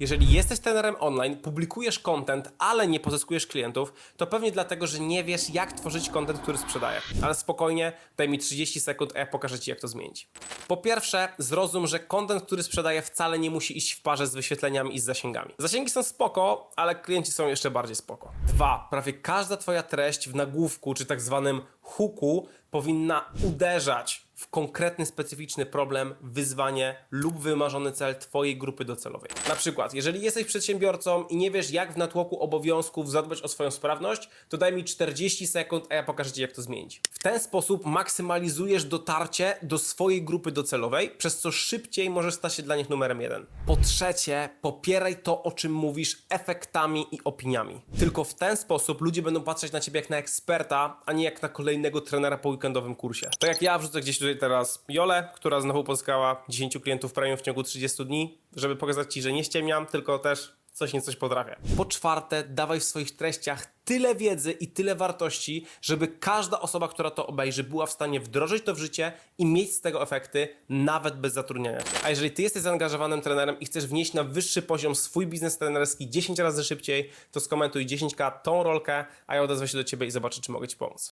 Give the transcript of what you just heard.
Jeżeli jesteś trenerem online, publikujesz content, ale nie pozyskujesz klientów, to pewnie dlatego, że nie wiesz, jak tworzyć content, który sprzedaje. Ale spokojnie, daj mi 30 sekund, a ja pokażę Ci, jak to zmienić. Po pierwsze, zrozum, że content, który sprzedaję, wcale nie musi iść w parze z wyświetleniami i z zasięgami. Zasięgi są spoko, ale klienci są jeszcze bardziej spoko. Dwa, prawie każda Twoja treść w nagłówku, czy tak zwanym hooku, powinna uderzać w konkretny, specyficzny problem, wyzwanie lub wymarzony cel Twojej grupy docelowej. Na przykład, jeżeli jesteś przedsiębiorcą i nie wiesz, jak w natłoku obowiązków zadbać o swoją sprawność, to daj mi 40 sekund, a ja pokażę Ci, jak to zmienić. W ten sposób maksymalizujesz dotarcie do swojej grupy docelowej, przez co szybciej możesz stać się dla nich numerem jeden. Po trzecie, popieraj to, o czym mówisz, efektami i opiniami. Tylko w ten sposób ludzie będą patrzeć na Ciebie jak na eksperta, a nie jak na kolejnego trenera po weekendowym kursie. Tak jak ja wrzucę gdzieś tutaj teraz Jolę, która znowu pozyskała 10 klientów premium w ciągu 30 dni, żeby pokazać Ci, że nie ściemniam, tylko też coś nie coś potrafię. Po czwarte, dawaj w swoich treściach tyle wiedzy i tyle wartości, żeby każda osoba, która to obejrzy, była w stanie wdrożyć to w życie i mieć z tego efekty, nawet bez zatrudniania. cię. A jeżeli ty jesteś zaangażowanym trenerem i chcesz wnieść na wyższy poziom swój biznes trenerski 10 razy szybciej, to skomentuj 10k tą rolkę, a ja odezwę się do ciebie i zobaczę, czy mogę ci pomóc.